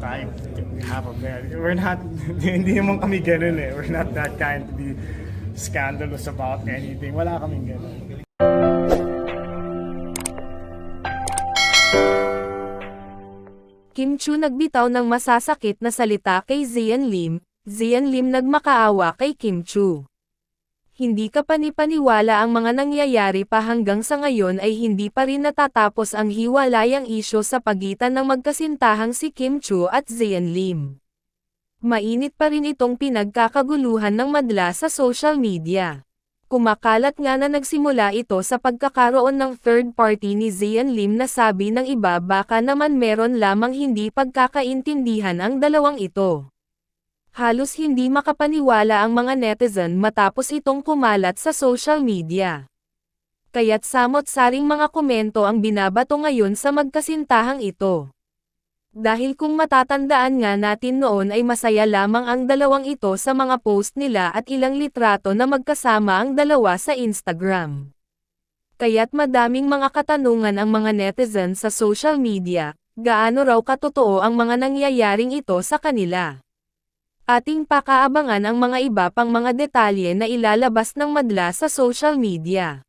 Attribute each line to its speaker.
Speaker 1: to have a marriage. We're not, hindi naman kami ganun eh. We're not that kind to be scandalous about anything. Wala kaming ganun.
Speaker 2: Kim Chu nagbitaw ng masasakit na salita kay Zian Lim, Zian Lim nagmakaawa kay Kim Chu. Hindi ka panipaniwala ang mga nangyayari pa hanggang sa ngayon ay hindi pa rin natatapos ang hiwalayang isyo sa pagitan ng magkasintahang si Kim Chu at Zian Lim. Mainit pa rin itong pinagkakaguluhan ng madla sa social media. Kumakalat nga na nagsimula ito sa pagkakaroon ng third party ni Zian Lim na sabi ng iba baka naman meron lamang hindi pagkakaintindihan ang dalawang ito. Halos hindi makapaniwala ang mga netizen matapos itong kumalat sa social media. Kaya't samot-saring mga komento ang binabato ngayon sa magkasintahang ito. Dahil kung matatandaan nga natin noon ay masaya lamang ang dalawang ito sa mga post nila at ilang litrato na magkasama ang dalawa sa Instagram. Kaya't madaming mga katanungan ang mga netizen sa social media, gaano raw katotoo ang mga nangyayaring ito sa kanila. Ating pakaabangan ang mga iba pang mga detalye na ilalabas ng madla sa social media.